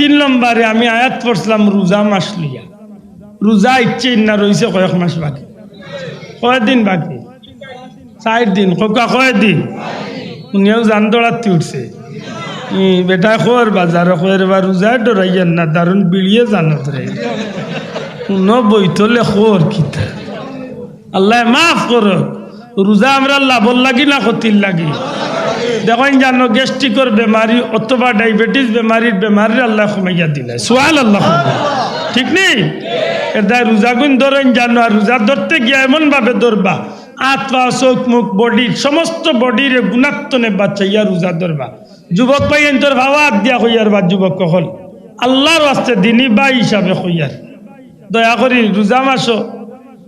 তিন নম্বরে আমি আয়াত পড়ছিলাম, রোজা মাস লিয়া। রোজা ইচ্ছে না রয়েছে কয়েক মাস বাকি। কয়েকদিন বাকি। চার দিন। ককা কয়েকদিন উনিও জান দৌড়াতে উঠছে। বেটা খোর বাজার খোর বা রোজা ডরাইয়ার না দারুণ বিড়িয়ে জানত রে কোন বইতলে খোর কিতা আল্লাহ মাফ করো রোজা আমরা লাভর লাগি না ক্ষতির লাগি? দেখেন জানো গ্যাস্ট্রিকর বেমারি অথবা ডায়াবেটিস বেমারির বেমারি আল্লাহ কমাইয়া দিলে। সোয়াল আল্লাহ ঠিক নেই এটা রোজা গুণ ধরেন জানো আর রোজা ধরতে গিয়া এমন ভাবে ধরবা হাত, পা, চোখ, মুখ বডির সমস্ত বডির গুণাত্মনে বাচ্চাইয়া রোজা ধরবা যুবক পাই তোর ভাবা দিয়া হইয়ার বা যুবক কখন আল্লাহর আসতে দিনী বা হিসাবে হইয়ার দয়া করি রোজা মাসও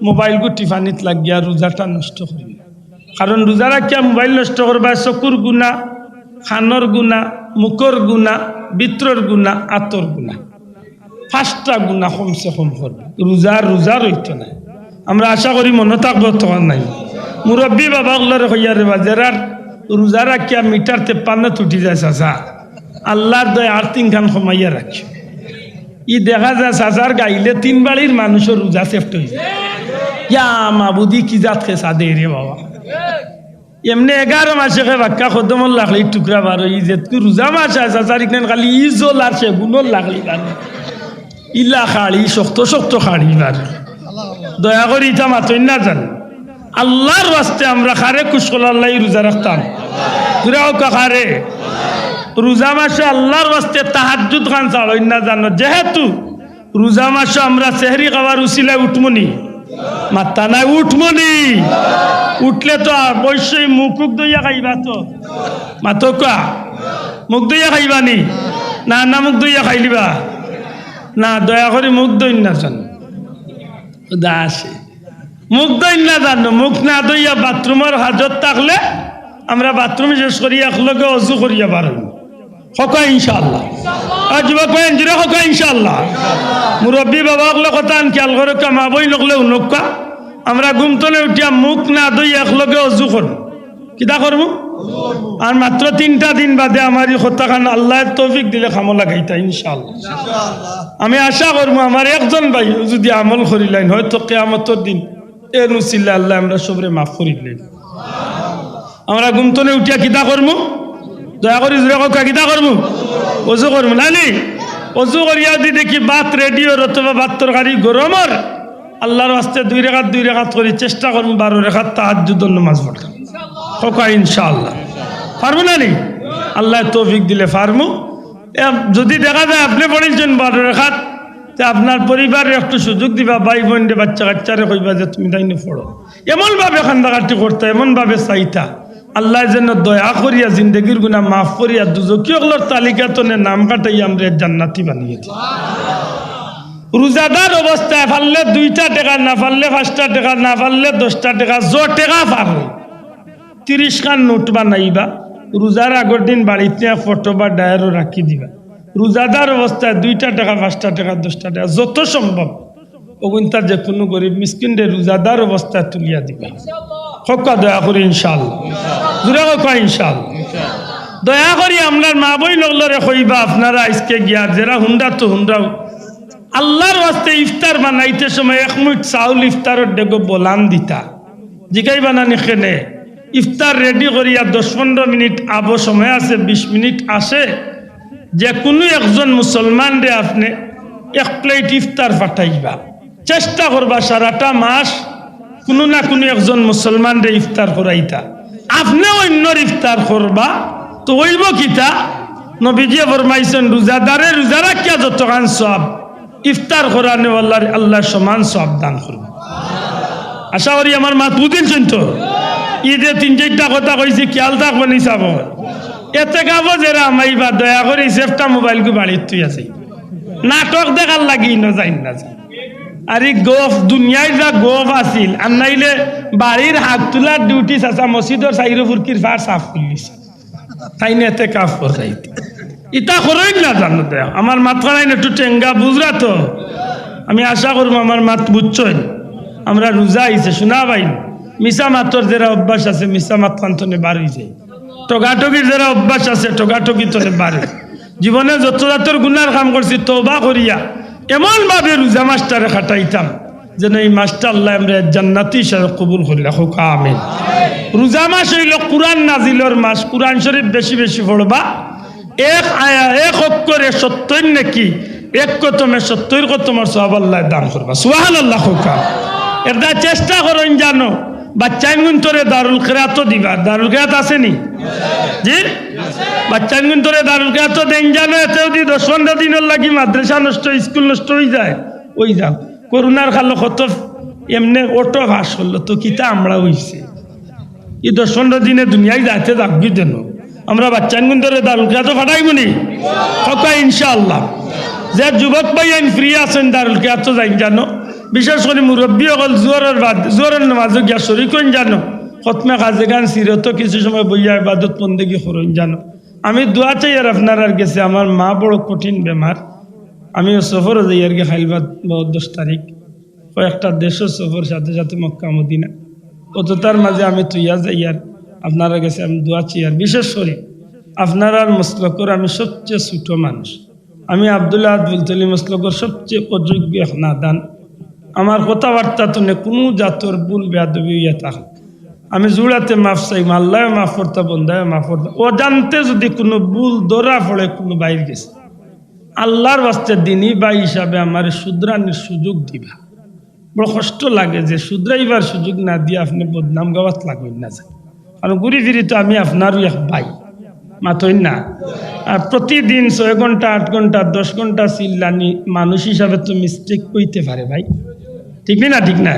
মোবাইল গুটি ফানিত লাগিয়া রোজাটা নষ্ট করি কারণ রোজা রাখিয়া মোবাইল নষ্ট করবা চকুর গুণা খানর গুণা মুখর গুণা বিত্রর গুণা আতর গুণা। পাঁচটা গুণা কমসে কম করবে রোজা রোজা রইত না আমরা আশা করি মনে থাকব তখন নাই মুরব্বী বাবা গুলোর হইয়ারে বাজারার রোজা রাখিয়া মিটার তেপান্ন তুটি যায় চাচা। আল্লাহর দয় আর তিনখান কমাইয়া রাখি ই দেখা যায় চাচার গাইলে তিন বাড়ির মানুষের রোজা সেফট হয়েছে ইয়া মাবুদি কি জাত খেসা দে রে বাবা এমনি এগারো মাসে খে বাক্কা খদমর লাগলি টুকরা বারো ই যে তুই রোজা মাস আছে চাচার ইখানে খালি ই জল আর সে গুণর লাগলি বারো ইলা খাড়ি শক্ত শক্ত খাড়ি বারো দয়া করে ইটা মাতই না জান আল্লাহর বাস্তে আমরা খারে কুশল আল্লাহ রোজা রাখতাম ঘুরাও কাখারে রোজা মাসে আল্লাহর বাস্তে তাহাজুদ খান চাড়ই না জানো যেহেতু রোজা মাসে আমরা চেহারি খাবার উচিলে উঠমনি মাত্তা নাই উঠমনি। উঠলে তো অবশ্যই মুখ দইয়া খাইবা তো। মাতো কা মুখ দইয়া খাইবা নি? না না, মুখ দইয়া খাইলিবা না, দয়া করে মুখ দই না জানো। দা আছে মুখ দই না জানো। মুখ না দইয়া বাথরুমের হাজত থাকলে আমরা বাথরুম শেষ করি একলগে অজু করিয়া পারব হকা ইনশাল্লাহ আর যুবক ভাই জিরে হকা ইনশাল্লাহ মুরব্বী বাবা হকলে কথা খেয়াল করে কামাবই নকলে উনকা আমরা ঘুমতলে উঠিয়া মুখ না দই একলগে অজু করব কিতা করব আর মাত্র তিনটা দিন বাদে আমার এই হত্যাকাণ্ড আল্লাহ তৌফিক দিলে খামো লাগাইতা ইনশাল্লাহ আমি আশা করব আমার একজন ভাই যদি আমল করিলেন হয়তো কেয়ামতর দিন এর নুসিল্লা আল্লাহ আমরা সবরে মাফ করিলেন আমরা গুমতনে উঠিয়া কিতা করব দয়া করি জোরে কা কিতা করব অজু করব নানি অজু করিয়া যদি দেখি ভাত রেডিওর অথবা ভাত তরকারি গরমর। আল্লাহর আস্তে দুই রেখাত দুই রেখাত করি চেষ্টা করব বারো রেখাত তাহাজুদ নামাজ পড়তাম ককা ইনশাআল্লাহ। পারব না নি আল্লাহ তৌফিক দিলে এ, যদি দেখা যায় আপনি পড়েছেন বারো রেখাত তে আপনার পরিবারের একটু সুযোগ দিবা ভাই বোন বাচ্চা কাচ্চারে কইবা যে তুমি তাই পড়ো। এমনভাবে খান্দাকাটি করতে এমনভাবে চাইতা। আল্লাহ যেন দয়া করিয়া জিন্দগির গুণা মাফ করিয়া দুজকীয়গুলোর তালিকা তো নাম কাটাই আমরা জান্নাতি বানিয়েছি রোজাদার অবস্থায় ফাললে দুইটা টাকা, না ফাললে পাঁচটা টাকা, না ফাললে দশটা টাকা, জ টাকা ফারলে তিরিশ খান নোট বানাইবা, রোজার আগর দিন বাড়িতে ফটো বা ডায়েরও রাখি দিবা। রোজাদার অবস্থায় দুইটা টাকা, পাঁচটা টাকা, দশটা টাকা, যত সম্ভব ওগুনটা যে কোনো গরিব মিসকিনদের রোজাদার অবস্থায় তুলিয়া দিবা। হকা দয়া করি ইনশাল্লাহ জোরে হকা ইনশাল্লাহ দয়া করি আপনার মা বই লগলরে কইবা, আপনারা আজকে গিয়া যারা হুন্ডা তো হুন্ডাও আল্লাহর ওয়াস্তে ইফতার বানাইতে সময় এক মিনিট চাউল ইফতারের ডেগো বলান দিতা। জিগাই বানানি খেনে ইফতার রেডি করিয়া দশ পনেরো মিনিট আব সময় আছে, বিশ মিনিট আসে। যে কোনো একজন মুসলমান রে আপনি এক প্লেট ইফতার পাঠাইবা। চেষ্টা করবা সারাটা মাস কোনো না কোনো একজন মুসলমান রে ইফতার করাইতা। আপনি অন্যর ইফতার করবা, তো ওইব কিতা? নবীজিয়ে ফরমাইছেন, রোজাদারে রোজা রাখিয়া যতখান সব ইফতার করানে আল্লাহ আল্লাহ সমান সব দান করবে। আশা করি আমার মাত বুঝিলছেন তো? ঈদে তিন চারটা কথা কইছি, খেয়াল থাকব নি চাব এতে গাব যেরা আমাইবা দয়া করে সেফটা মোবাইলকে বাড়ির তুই আছে। নাটক দেখার লাগি ন যাই না যাই আর গোফ, দুনিয়ায় যা গোফ আছিল আর নাইলে বাড়ির হাত তোলার ডিউটি চাচা মসজিদর চাইরো ফুরকির ফার সাফ করলিস তাই না এতে কাফ করাইতে ইটা করেই না জানো দেয় আমার মাথা নাই না একটু টেঙ্গা বুঝরা তো। আমি আশা করব আমার মাত বুঝছই আমরা রোজা আইছে শোনা ভাই মিশা মাতর যারা অভ্যাস আছে মিশা মাত কান্তনে বার হয়ে যায়। টগাটগির যারা অভ্যাস আছে, টগাটগি তলে বাড়ে জীবনে যত জাতর গুনার কাম করছি তৌবা করিয়া এমনভাবে রোজা মাস্টারে খাটাইতাম? যেন এই মাস্টার আল্লাহ আমরা জান্নাতি হিসাবে কবুল করিলা হোক আমিন। রোজা মাস হইল কোরআন নাজিলর মাস। কোরআন শরীফ বেশি বেশি পড়বা। এক আয়া, এক অক্ষরে সত্যই নাকি? এক কতমে সত্যই কতমের সব আল্লাহ দান করবা। সুহান আল্লাহ হোকা এটা চেষ্টা করেন জানো খেরাত দিবা জি? লাগি নষ্ট, স্কুল নষ্ট যায়। করোনার খালো কত এমনি অটো ভাস করল, তো কিতা আমরা হইছে? এই দশ পনেরো দিনে দুনিয়ায় যাইতে থাকবি যেন। আমরা বাচ্চান গুন্তরে দারুল খেরাত ফাটাইব নি ইনশাআল্লাহ। যে যুবক ভাই আইন ফ্রি আছেন, দারুল খেরাত যাই জানো। বিশেষ করে মুরব্বী অকল জোরের বাদ জোরের নামাজ গিয়া শরিকন জানো। খতমে কাজে গান সিরত, কিছু সময় বইয়া ইবাদত বন্দেগি করুন জানো। আমি দোয়া চাই আর আপনার আর গেছে, আমার মা বড় কঠিন বেমার। আমি সফর যাই আর গে খাইলবাদ দশ তারিখ। কয়েকটা দেশও সফর, সাথে সাথে মক্কা, মদিনা। অতটার মাঝে আমি তুইয়া যাই আর আপনারা গেছে, আমি দোয়া চাই আর বিশেষ করে আপনার আর মসলকর আমি সবচেয়ে ছোট মানুষ। আমি আবদুল্লাহ আব্দুল মসলকর সবচেয়ে অযোগ্য নাদান। আমার কথাবার্তা তো নে কোনো জাতর ভুল, বেয়াদবি ইয়ে থাকে। আমি জুড়াতে মাফ চাই আল্লাহ মাফ করতে, বন্ধায় মাফ করতে। অজান্তে যদি কোনো ভুল ধরা পড়ে, কোনো বাইর গেছে। আল্লাহর বাস্তে দিনই বা হিসাবে আমার শুদ্রানির সুযোগ দিবা। বড় কষ্ট লাগে যে শুদ্রাইবার সুযোগ না দিয়ে আপনি বদনাম গাওয়াত লাগবেন না যায়। কারণ ঘুরি ফিরি তো আমি আপনারও এক ভাই, মাতই না। আর প্রতিদিন ছয় ঘণ্টা, আট ঘণ্টা, দশ ঘণ্টা চিল্লানি মানুষ হিসাবে তো মিস্টেক কইতে পারে ভাই। ঠিক না ঠিক না?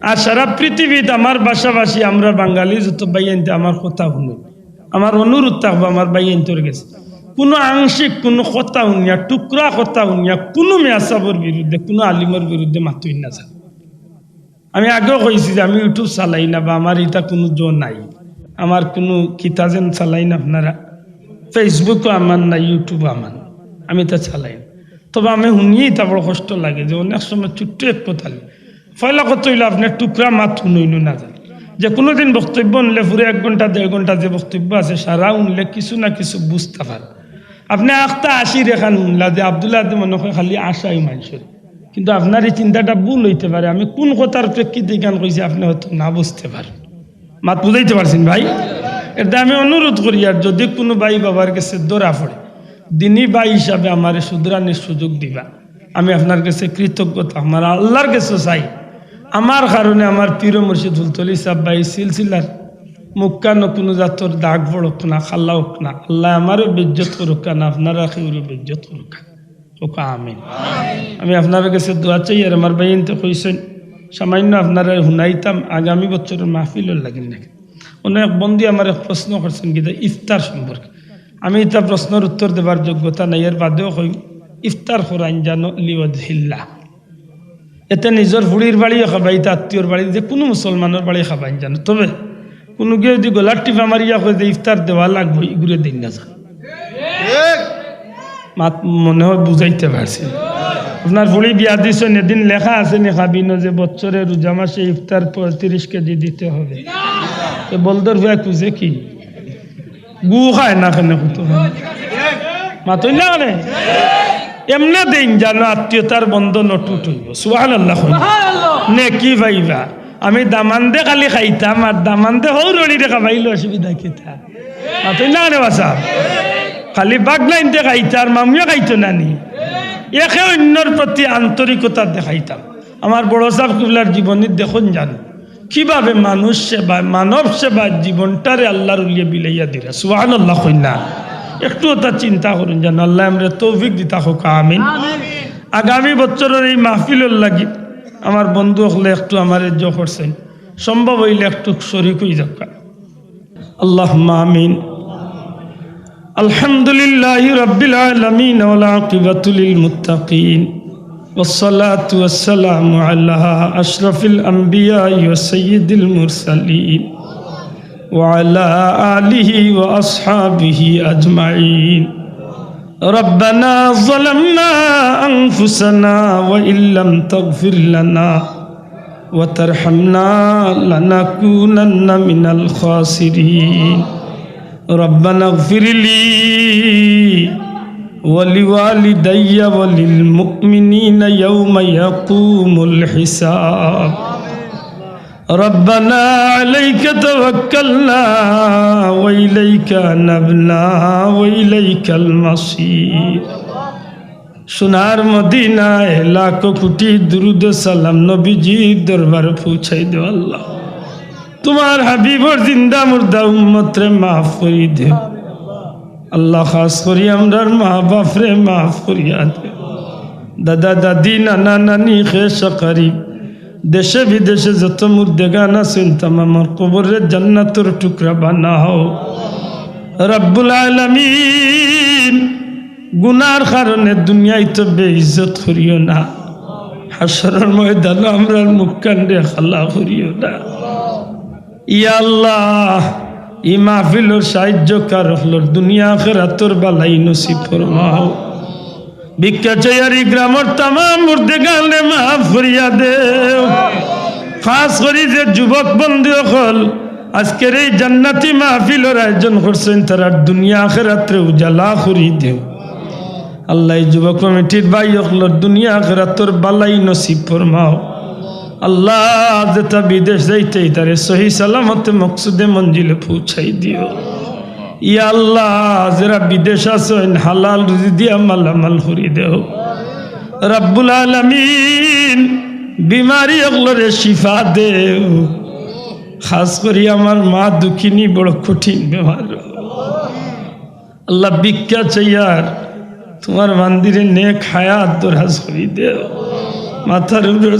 আর সারা পৃথিবীতে আমার বাসাবাসী, আমরা বাঙালি, যত বাইয়ানতে আমার কথা শুনুন আমার অনুরোধ থাকব, আমার বাইয়ান্তর গেছে কোনো আংশিক কোনো কথা শুনিয়া, টুকরা কথা শুনিয়া, কোনো মেয়াসাবর বিরুদ্ধে, কোনো আলিমের বিরুদ্ধে মাতুই না যায়। আমি আগেও কইছি যে আমি ইউটিউব চালাই না বা আমার এটা কোনো জো নাই। আমার কোনো কিতা যেন চালাই না, আপনারা। ফেসবুকও আমার না ইউটিউবও আমার। আমি তা চালাই না। তবে আমি শুনিয়েই তা বড় কষ্ট লাগে যে অনেক সময় ছোট্ট এক কথা ফয়লা কত হইলে আপনার টুকরা মাত শুনইল না যায় যে কোনো দিন বক্তব্য উনলে পুরো এক ঘণ্টা দেড় ঘণ্টা যে বক্তব্য আছে সারা উনলে কিছু না কিছু বুঝতে পারে আপনি আখতা আশি রেখান শুনলা যে আবদুল্লাহ মনে হয় খালি আশাই মানুষের কিন্তু আপনার এই চিন্তাটা ভুল হইতে পারে। আমি কোন কথার প্রেক্ষিতে গান কইছি আপনি হয়তো না বুঝতে পারেন মাত বুঝাইতে পারছেন ভাই? এটা আমি অনুরোধ করি, আর যদি কোনো ভাই বাবার কাছে দৌড়া পড়ে দিনী ভাই হিসাবে আমার শুধরানির সুযোগ দিবা। আমি আপনার কাছে কৃতজ্ঞতা আমার আল্লাহর কাছে চাই। আমার কারণে আমার পীর মুর্শিদ হুলতলি সাহ ভাই সিলসিলার মুক্কানো কোনো জাতর দাগ পড়ুক না খাল্লা হোক না। আল্লাহ আমারও বেজ্জত করুক না আপনারা কেউরও বেজ্জত করুক। ওকা আমিন। আমি আপনার কাছে দোয়া চাই আর আমার ভাই তো কইছেন সামান্য আপনারা শুনাইতাম আগামী বছরের মাহফিলের লাগিন নাকি। অনেক বন্দি আমার এক প্রশ্ন করছেন কিন্তু ইফতার সম্পর্কে। আমি এটা প্রশ্নের উত্তর দেবার যোগ্যতা নাই এর বাদেও কই ইফতার খোরাইন জানো লিওয়াজিল্লা এতে নিজের ফুড়ির বাড়িও খাবাই তা আত্মীয়র বাড়ি যে কোনো মুসলমানের বাড়ি খাবাইন জানো। তবে কোনো কেউ যদি গলার টিপা মারিয়া কয়ে যে ইফতার দেওয়া লাগবে ইগুলো দিন না যান মাত মনে হয় বুঝাইতে পারছি। আপনার ফুড়ি বিয়া দিছেন এদিন লেখা আছে নি খাবিন যে বছরে রোজা মাসে ইফতার পঁয়ত্রিশ কেজি দিতে হবে। বলদর ভুয়া খুঁজে কি? গু খায় না কেন কত মাতই না মানে এমনে দিন জানো আত্মীয়তার বন্ধন অটুট হইব। সুহান আল্লাহ নে কি ভাইবা। আমি দামান্দে খালি খাইতাম আর দামান্দে হৌ রড়ি রেখা ভাইলে অসুবিধা খেতা মাতই না রে বাসা খালি বাগলাইনতে খাইতাম মামিও খাইতো নানি একে অন্যর প্রতি আন্তরিকতা দেখাইতাম। আমার বড় সাহেব কিবলার জীবনী দেখুন জানো। কীভাবে মানুষ সেবা মানব সেবা জীবনটারে আল্লাহর উলিয়ে বিলাইয়া দিরা? সুহান আল্লাহ কন্যা একটু তা চিন্তা করুন যেন আল্লাহ আমরা তৌফিক দিতা হোক আমিন। আগামী বছরের এই মাহফিলের লাগি আমার বন্ধু হলে একটু আমার এজ্জ করছেন। সম্ভব হইলে একটু শরিক হয়ে যাক। আল্লাহ মামিন আলহামদুলিল্লাহ রবিল আলমিন মুত্তাকিন। والصلاة والسلام على أشرف الأنبياء وسيد المرسلين وعلى آله وأصحابه أجمعين ربنا ظلمنا أنفسنا وإن لم تغفر لنا وترحمنا لنكونن من الخاسرين ربنا اغفر لي ولوالدي وللمؤمنين يوم يقوم الحساب ربنا عليك توكلنا وإليك نبنا وإليك المصير সোনার মদিনায় লাখো কোটি দুরুদ সালাম নবীজি দরবার পৌঁছাই দে আল্লাহ তোমার হাবিবর জিন্দা মুর্দা উম্মতরে মাফ করি দে আল্লাহ খাস করি আমরার মা বাপরে মাফ করিয়া দে। দাদা, দাদি, নানা, নানি খেস করিব দেশে বিদেশে যত মুর্দে গান আছেন তাম আমার কবরের জান্নাতর টুকরা বানাও। রব্বুল আলমিন, গুনার কারণে দুনিয়ায় তো বেইজ্জত করিও না। হাসরের ময়দান আমরা মুখ কান্দে খালা করিও না। ইয়া আল্লাহ ই মাহফিলর সাহায্য কার হলোর দুনিয়া খেরাতর বালাই নসিব ফরমাও। ভিক্ষা চাইয়ারি গ্রামর তামাম মুর্দে গালে মাফ করিয়া দেও। খাস করি যে যুবক বন্ধু হল, আজকের এই জান্নাতি মাহফিলর আয়োজন করছেন তারা দুনিয়া আখেরাত্রে উজালা করি দেও। আল্লাহ যুব কমিটির ভাই হকলর দুনিয়া আখেরাতর বালাই নসিব ফরমাও। আল্লাহ যেটা বিদেশ যাইতে তারে সহি সালামতে মকসুদে মঞ্জিলে পৌঁছাই দিও। ইয়া আল্লাহ, যারা বিদেশ আছেন, হালাল রুজি দিয়া মালামাল করি দেও। রব্বুল আলমিন বিমারি অগলরে শিফা দেও। খাস করি আমার মা দুঃখিনী, বড় কঠিন বেমার। আল্লাহ ভিক্ষা চাইয়ার তোমার মন্দিরে নে খায়াত দরাজ করি দেও। মাথার উপর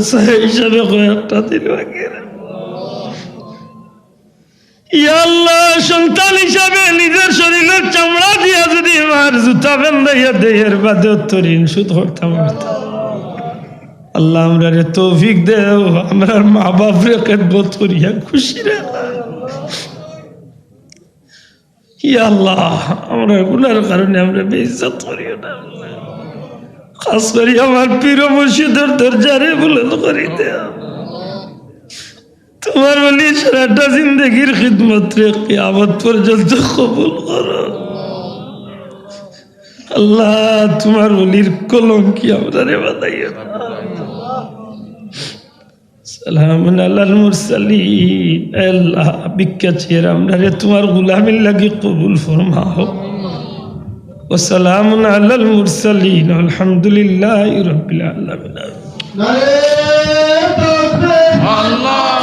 হিসাবে কয়েকটা দিন আগে ইয়া আল্লাহ সন্তান হিসাবে নিজের শরীরের চামড়া দিয়া যদি জুতা বেন্দাইয়া দেহের বাদে তরিন সুদ করতাম। আল্লাহ আমরা রে তৌফিক দেও, আমরা মা বাপ রে করিয়া খুশি রে। আল্লাহ, আমরা গুনার কারণে আমরা বেইজ্জত করিও না। খাস করি আমার পীর মুর্শিদের দরজারে বুলন্দ করি দেও তোমার বলি সারাটা জিন্দগির খিদমত রে, কিয়ামত পর্যন্ত কবুল করো। আল্লাহ তোমার বলির কলম কি আমরা রে বাদাইও না। সালামুন আলাল মুরসালিন। এ আল্লাহ চেয়ে আমরা রে তোমার গুলামির লাগি কবুল ফরমাও। وسلام على المرسلين والحمد لله رب العالمين الله